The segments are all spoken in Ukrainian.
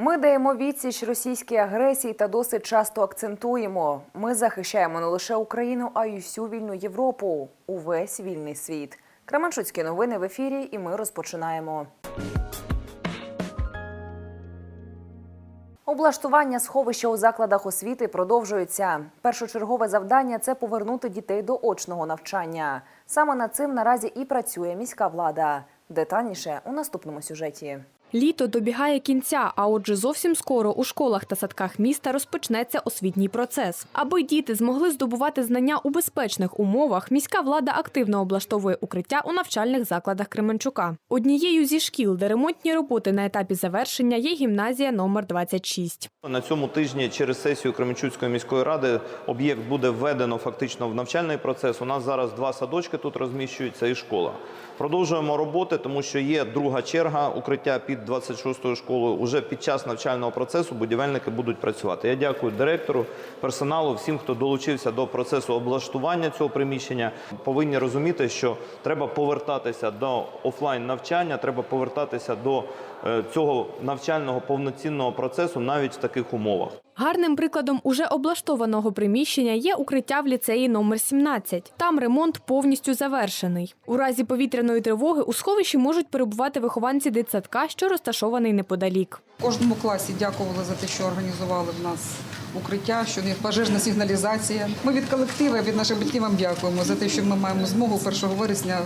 Ми даємо відсіч російській агресії та досить часто акцентуємо. Ми захищаємо не лише Україну, а й усю вільну Європу, увесь вільний світ. Кременчуцькі новини в ефірі, і ми розпочинаємо. Облаштування сховища у закладах освіти продовжується. Першочергове завдання це повернути дітей до очного навчання. Саме над цим наразі і працює міська влада. Детальніше у наступному сюжеті. Літо добігає кінця, а отже, зовсім скоро у школах та садках міста розпочнеться освітній процес. Аби діти змогли здобувати знання у безпечних умовах, міська влада активно облаштовує укриття у навчальних закладах Кременчука. Однією зі шкіл, де ремонтні роботи на етапі завершення, є гімназія номер 26. На цьому тижні через сесію Кременчуцької міської ради об'єкт буде введено фактично в навчальний процес. У нас зараз два садочки тут розміщуються і школа. Продовжуємо роботи, тому що є друга черга укриття під 26-ю школою. Уже під час навчального процесу будівельники будуть працювати. Я дякую директору, персоналу, всім, хто долучився до процесу облаштування цього приміщення. Повинні розуміти, що треба повертатися до офлайн навчання, треба повертатися до цього навчального повноцінного процесу навіть в таких умовах. Гарним прикладом уже облаштованого приміщення є укриття в ліцеї номер 17. Там ремонт повністю завершений. У разі повітряної тривоги у сховищі можуть перебувати вихованці дитсадка, що розташований неподалік. Кожному класі дякували за те, що організували в нас укриття, що них пожежна сигналізація. Ми від колективу, від наших батьків вам дякуємо за те, що ми маємо змогу 1 вересня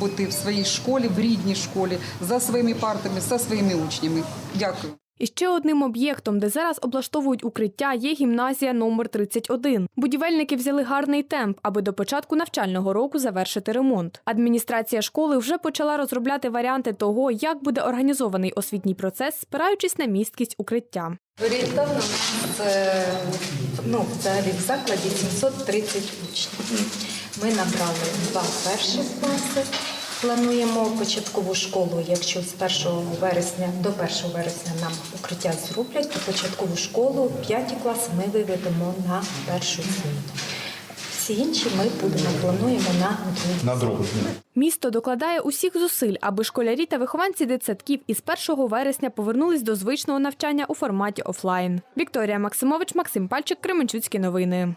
бути в своїй школі, в рідній школі, за своїми партами, за своїми учнями. Дякую. І ще одним об'єктом, де зараз облаштовують укриття, є гімназія номер 31. Будівельники взяли гарний темп, аби до початку навчального року завершити ремонт. Адміністрація школи вже почала розробляти варіанти того, як буде організований освітній процес, спираючись на місткість укриття. Орієнтовно у нас ну, взагалі в закладі 730 учнів. Ми набрали два перших класи. Плануємо початкову школу, якщо з 1 вересня до 1 вересня нам укриття зроблять, то початкову школу, п'яті класи ми виведемо на першу зміну. Всі інші ми будемо плануємо на другу. на другу. Місто докладає усіх зусиль, аби школярі та вихованці дитсадків із 1 вересня повернулись до звичного навчання у форматі офлайн. Вікторія Максимович, Максим Пальчик, Кременчуцькі новини.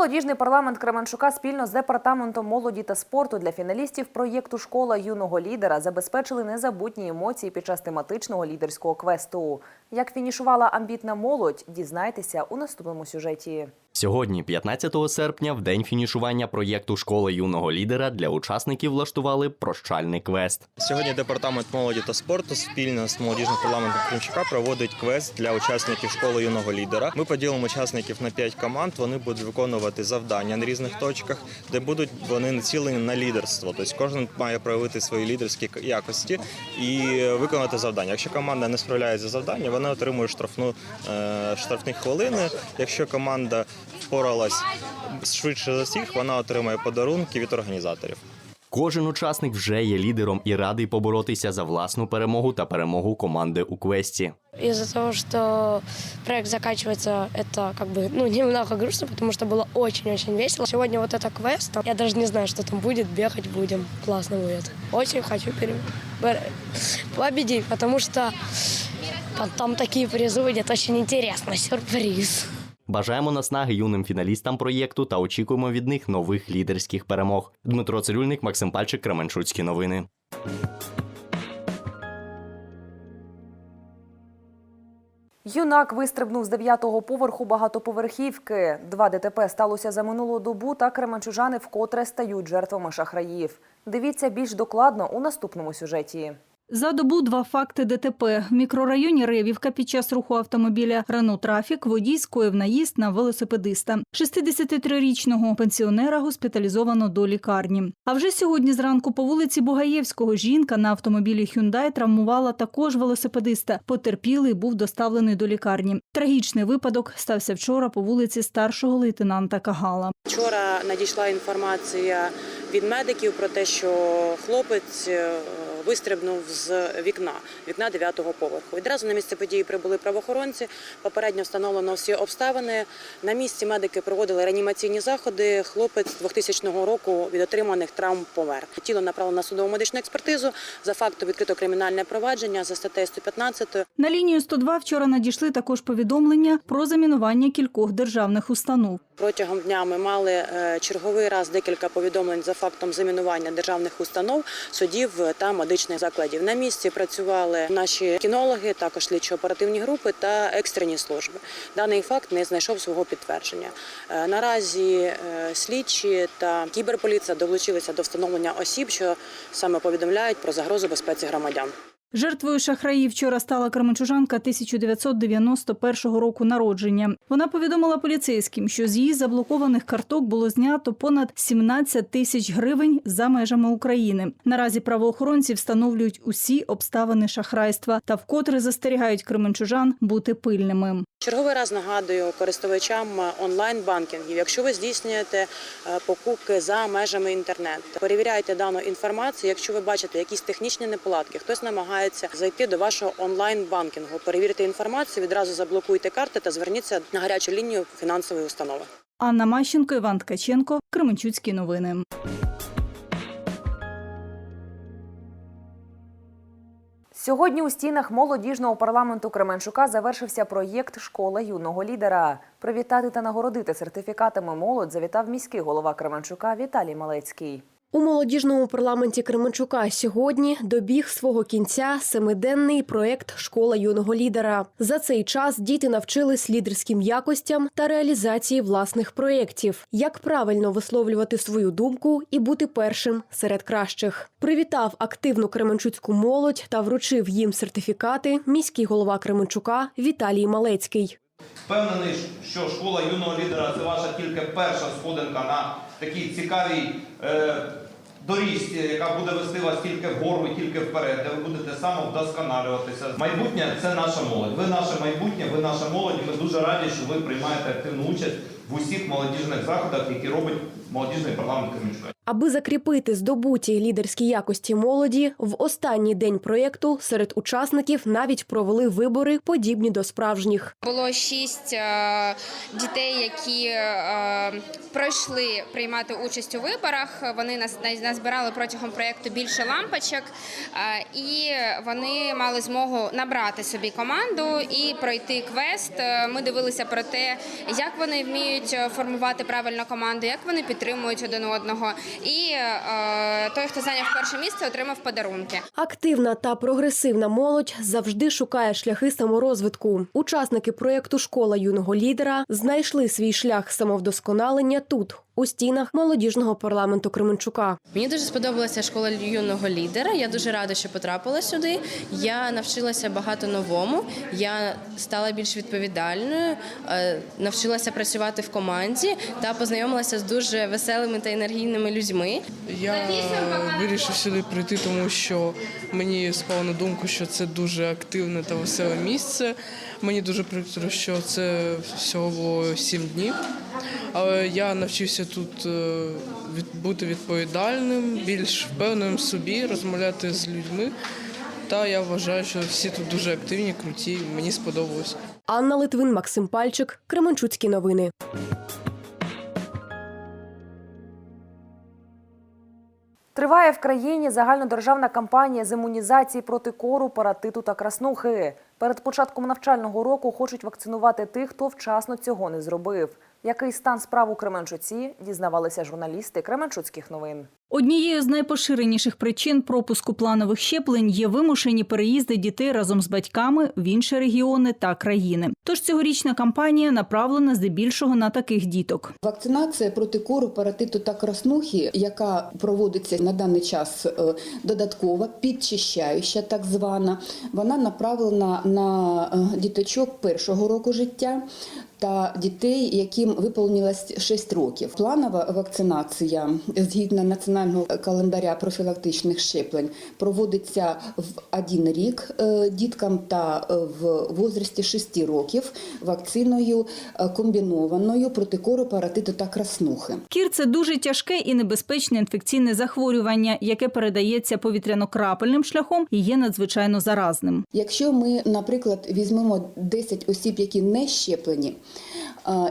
Молодіжний парламент Кременчука спільно з департаментом молоді та спорту для фіналістів проєкту Школа юного лідера забезпечили незабутні емоції під час тематичного лідерського квесту. Як фінішувала амбітна молодь, дізнайтеся у наступному сюжеті. Сьогодні, 15 серпня, в день фінішування проєкту Школа юного лідера для учасників влаштували прощальний квест. Сьогодні департамент молоді та спорту спільно з молодіжним парламентом Кримчука проводить квест для учасників школи юного лідера. Ми поділимо учасників на 5 команд. Вони будуть виконувати завдання на різних точках, де будуть вони націлені на лідерство. Тобто кожен має проявити свої лідерські якості і виконати завдання. Якщо команда не справляється з завданням, вона отримує штрафну е, штрафні хвилини. Якщо команда впоралась швидше за всіх, вона отримує подарунки від організаторів. Кожен учасник вже є лідером і радий поборотися за власну перемогу та перемогу команди у квесті. Из-за того, что проект заканчивается, это как бы ну, немного грустно, потому что было очень-очень весело. Сегодня вот это квест, я даже не знаю, что там будет, бегать будем. Классно будет. Очень хочу пере... бер- победить, потому что там такие призы будет очень интересно, сюрприз. Бажаємо наснаги юним фіналістам проєкту та очікуємо від них нових лідерських перемог. Дмитро Цирюльник, Максим Пальчик, Кременчуцькі новини. Юнак вистрибнув з дев'ятого поверху багатоповерхівки. Два ДТП сталося за минулу добу, та кременчужани вкотре стають жертвами шахраїв. Дивіться більш докладно у наступному сюжеті. За добу два факти ДТП. В мікрорайоні Ревівка під час руху автомобіля Рено Трафік водій скоїв наїзд на велосипедиста. 63-річного пенсіонера госпіталізовано до лікарні. А вже сьогодні зранку по вулиці Бугаєвського жінка на автомобілі Hyundai травмувала також велосипедиста. Потерпілий був доставлений до лікарні. Трагічний випадок стався вчора по вулиці старшого лейтенанта Кагала. Вчора надійшла інформація від медиків про те, що хлопець е, вистрибнув з вікна, вікна 9-го поверху. Відразу на місце події прибули правоохоронці. Попередньо встановлено всі обставини. На місці медики проводили реанімаційні заходи. Хлопець 2000 року від отриманих травм помер. Тіло направлено на судово медичну експертизу. За фактом відкрито кримінальне провадження за статтею 115 На лінію 102 вчора надійшли також повідомлення про замінування кількох державних установ. Протягом дня ми мали е, черговий раз декілька повідомлень за фактом замінування державних установ, судів та медичних закладів. На місці працювали наші кінологи, також слідчо-оперативні групи та екстрені служби. Даний факт не знайшов свого підтвердження. Е, Наразі е, слідчі та кіберполіція долучилися до встановлення осіб, що саме повідомляють про загрозу безпеці громадян. Жертвою шахраїв вчора стала кременчужанка 1991 року народження. Вона повідомила поліцейським, що з її заблокованих карток було знято понад 17 тисяч гривень за межами України. Наразі правоохоронці встановлюють усі обставини шахрайства та вкотре застерігають кременчужан бути пильними. Черговий раз нагадую користувачам онлайн-банкінгів, якщо ви здійснюєте е, покупки за межами інтернету, перевіряйте дану інформацію. Якщо ви бачите якісь технічні неполадки, хтось намагається зайти до вашого онлайн-банкінгу, перевірте інформацію, відразу заблокуйте карти та зверніться на гарячу лінію фінансової установи. Анна Мащенко, Іван Ткаченко, Кременчуцькі новини. Сьогодні у стінах молодіжного парламенту Кременчука завершився проєкт Школа юного лідера. Привітати та нагородити сертифікатами молодь завітав міський голова Кременчука Віталій Малецький. У молодіжному парламенті Кременчука сьогодні добіг свого кінця семиденний проект Школа юного лідера. За цей час діти навчились лідерським якостям та реалізації власних проєктів, як правильно висловлювати свою думку і бути першим серед кращих. Привітав активну кременчуцьку молодь та вручив їм сертифікати міський голова Кременчука Віталій Малецький. Впевнений, що школа юного лідера це ваша тільки перша сходинка на такій цікавій е, доріжці, яка буде вести вас тільки вгору і тільки вперед, де ви будете самовдосконалюватися. Майбутнє це наша молодь. Ви наше майбутнє, ви наша молодь. Ми дуже раді, що ви приймаєте активну участь в усіх молодіжних заходах, які робить молодіжний парламент Кременчука. Аби закріпити здобуті лідерські якості молоді, в останній день проєкту серед учасників навіть провели вибори, подібні до справжніх. Було шість е, дітей, які е, пройшли приймати участь у виборах. Вони нас назбирали протягом проєкту більше лампочок, е, і вони мали змогу набрати собі команду і пройти квест. Ми дивилися про те, як вони вміють формувати правильно команду, як вони підтримують один одного. І е, той, хто зайняв перше місце, отримав подарунки. Активна та прогресивна молодь завжди шукає шляхи саморозвитку. Учасники проєкту Школа юного лідера знайшли свій шлях самовдосконалення тут. У стінах молодіжного парламенту Кременчука Мені дуже сподобалася школа юного лідера. Я дуже рада, що потрапила сюди. Я навчилася багато новому. Я стала більш відповідальною, е, навчилася працювати в команді та познайомилася з дуже веселими та енергійними людьми. Я вирішив сюди прийти, тому що мені спало на думку, що це дуже активне та веселе місце. Мені дуже прикро, що це всього сім днів. Але я навчився тут е, бути відповідальним, більш впевненим собі, розмовляти з людьми. Та я вважаю, що всі тут дуже активні, круті. Мені сподобалось. Анна Литвин, Максим Пальчик, Кременчуцькі новини. Триває в країні загальнодержавна кампанія з імунізації проти кору, паратиту та краснухи. Перед початком навчального року хочуть вакцинувати тих, хто вчасно цього не зробив. Який стан справ у Кременчуці, дізнавалися журналісти Кременчуцьких новин. Однією з найпоширеніших причин пропуску планових щеплень є вимушені переїзди дітей разом з батьками в інші регіони та країни. Тож цьогорічна кампанія направлена здебільшого на таких діток. Вакцинація проти кору, паратиту та краснухи, яка проводиться на даний час е, додаткова, підчищаюча, так звана, вона направлена на е, діточок першого року життя та дітей, яким виповнилось 6 років. Планова вакцинація згідно національного календаря профілактичних щеплень проводиться в один рік е, діткам та е, в возрасті 6 років вакциною е, комбінованою проти кору, паратиту та краснухи. Кір це дуже тяжке і небезпечне інфекційне захворювання, яке передається повітряно-крапельним шляхом і є надзвичайно заразним. Якщо ми, наприклад, візьмемо 10 осіб, які не щеплені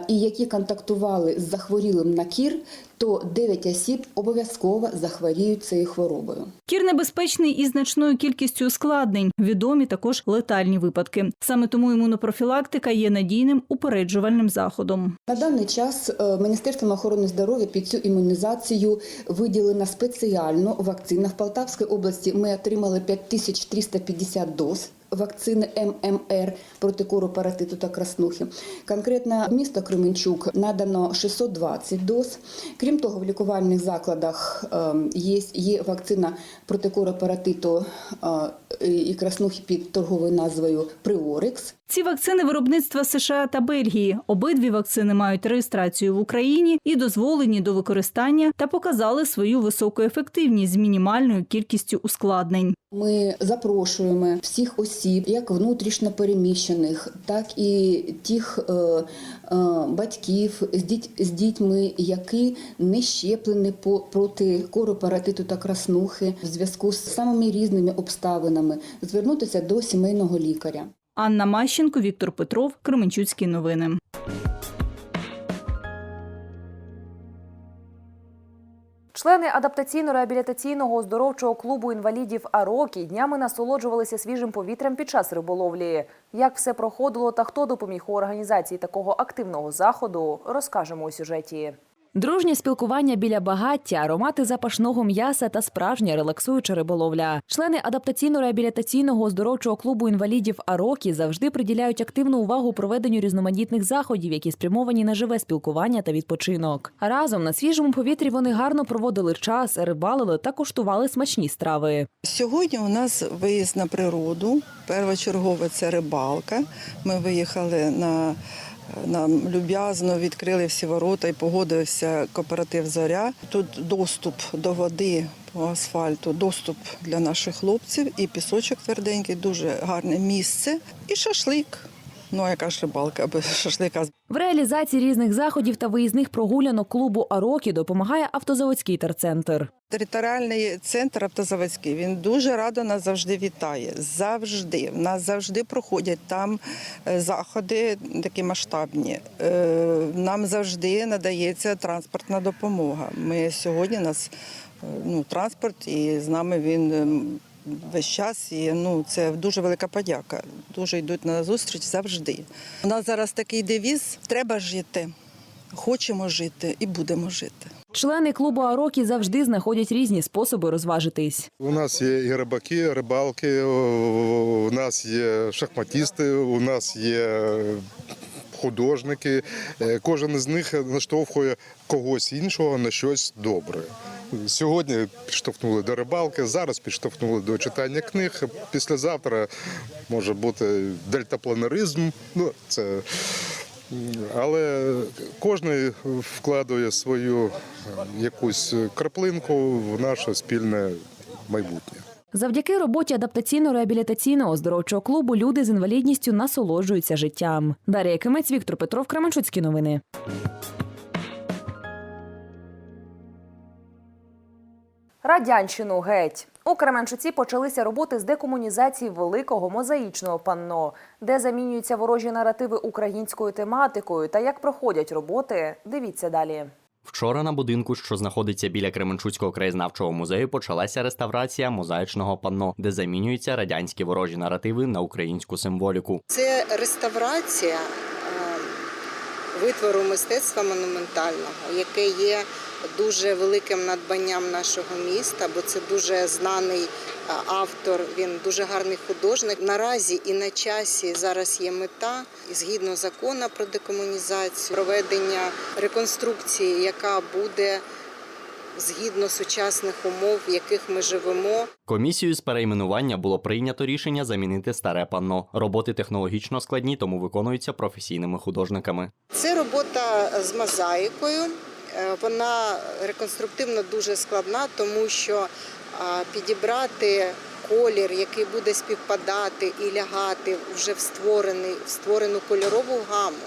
і які контактували з захворілим на кір, то 9 осіб обов'язково захворіють цією хворобою. Кір небезпечний із значною кількістю ускладнень. Відомі також летальні випадки. Саме тому імунопрофілактика є надійним упереджувальним заходом. На даний час е, Міністерством охорони здоров'я під цю імунізацію виділена спеціально вакцина. В Полтавській області ми отримали 5350 доз. Вакцини ММР проти кору, паратиту та краснухи. Конкретно місто Кременчук надано 620 доз. Крім того, в лікувальних закладах е, є, є вакцина проти кору, паратиту е, і краснухи під торговою назвою Приорикс. Ці вакцини виробництва США та Бельгії. Обидві вакцини мають реєстрацію в Україні і дозволені до використання та показали свою високу ефективність з мінімальною кількістю ускладнень. Ми запрошуємо всіх осіб, як внутрішньо переміщених, так і тих е, е, батьків з, діть, з дітьми, які не щеплені по, проти кору, паратиту та краснухи в зв'язку з самими різними обставинами, звернутися до сімейного лікаря. Анна Мащенко, Віктор Петров, Кременчуцькі новини. Члени адаптаційно-реабілітаційного оздоровчого клубу інвалідів Арокі днями насолоджувалися свіжим повітрям під час риболовлі. Як все проходило та хто допоміг у організації такого активного заходу, розкажемо у сюжеті. Дружнє спілкування біля багаття, аромати запашного м'яса та справжня релаксуюча риболовля. Члени адаптаційно-реабілітаційного оздоровчого клубу інвалідів Арокі завжди приділяють активну увагу проведенню різноманітних заходів, які спрямовані на живе спілкування та відпочинок. Разом на свіжому повітрі вони гарно проводили час, рибалили та куштували смачні страви. Сьогодні у нас виїзд на природу. Першочергове це рибалка. Ми виїхали на, на Люб'язно, відкрили всі ворота і погодився кооператив Зоря. Тут доступ до води по асфальту, доступ для наших хлопців і пісочок тверденький, дуже гарне місце. І шашлик. Ну, а яка ж рибалка без шашлика? В реалізації різних заходів та виїзних прогулянок клубу Арокі допомагає автозаводський терцентр. Територіальний центр автозаводський він дуже радо нас завжди вітає. Завжди в нас завжди проходять там е, заходи такі масштабні. Е, Нам завжди надається транспортна допомога. Ми сьогодні нас е, ну, транспорт, і з нами він. Весь час і ну це дуже велика подяка. Дуже йдуть на зустріч завжди. У нас зараз такий девіз: треба жити, хочемо жити і будемо жити. Члени клубу Арокі завжди знаходять різні способи розважитись. У нас є і рибаки, рибалки, у нас є шахматісти, у нас є художники. Е, Кожен з них наштовхує когось іншого на щось добре. Сьогодні підштовхнули до рибалки, зараз підштовхнули до читання книг. Післязавтра може бути дельтапланеризм. Ну, це але кожен вкладує свою якусь краплинку в наше спільне майбутнє. Завдяки роботі адаптаційно-реабілітаційного оздоровчого клубу люди з інвалідністю насолоджуються життям. Дар'я Кимець, Віктор Петров, Кременчуцькі новини. Радянщину геть. У Кременчуці почалися роботи з декомунізації великого мозаїчного панно, де замінюються ворожі наративи українською тематикою та як проходять роботи. Дивіться далі. Вчора на будинку, що знаходиться біля Кременчуцького краєзнавчого музею, почалася реставрація мозаїчного панно, де замінюються радянські ворожі наративи на українську символіку. Це реставрація витвору мистецтва монументального, яке є дуже великим надбанням нашого міста, бо це дуже знаний е, автор. Він дуже гарний художник. Наразі і на часі зараз є мета, згідно закону про декомунізацію, проведення реконструкції, яка буде згідно сучасних умов, в яких ми живемо. Комісією з перейменування було прийнято рішення замінити старе панно. Роботи технологічно складні, тому виконуються професійними художниками. Це робота з мозаїкою. Е, Вона реконструктивно дуже складна, тому що підібрати колір, який буде співпадати і лягати вже в створений, в створену кольорову гаму,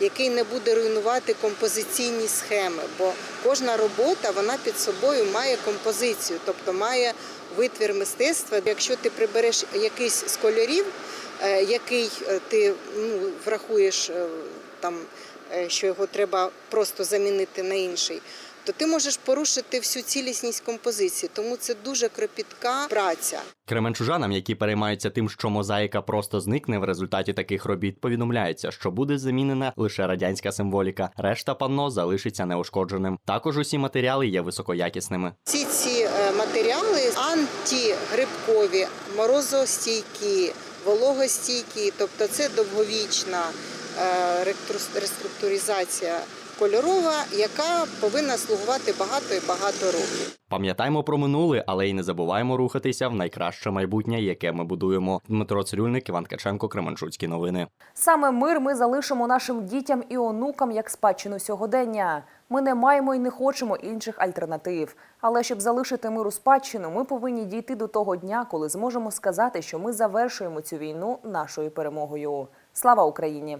який не буде руйнувати композиційні схеми, бо кожна робота вона під собою має композицію, тобто має витвір мистецтва. Якщо ти прибереш якийсь з кольорів, е, який е, ти ну, врахуєш е, там, що його треба просто замінити на інший, то ти можеш порушити всю цілісність композиції. Тому це дуже кропітка праця. Кременчужанам, які переймаються тим, що мозаїка просто зникне в результаті таких робіт, повідомляється, що буде замінена лише радянська символіка. Решта панно залишиться неушкодженим. Також усі матеріали є високоякісними. Ці ці е, матеріали антигрибкові, морозостійкі, вологостійкі, тобто це довговічна е, реструктуризація кольорова, яка повинна слугувати багато і багато років. Пам'ятаємо про минуле, але й не забуваємо рухатися в найкраще майбутнє, яке ми будуємо. Дмитро Цирюльник, Іван Ткаченко, Кременчуцькі новини. Саме мир ми залишимо нашим дітям і онукам як спадщину сьогодення. Ми не маємо і не хочемо інших альтернатив. Але щоб залишити миру спадщину, ми повинні дійти до того дня, коли зможемо сказати, що ми завершуємо цю війну нашою перемогою. Слава Україні!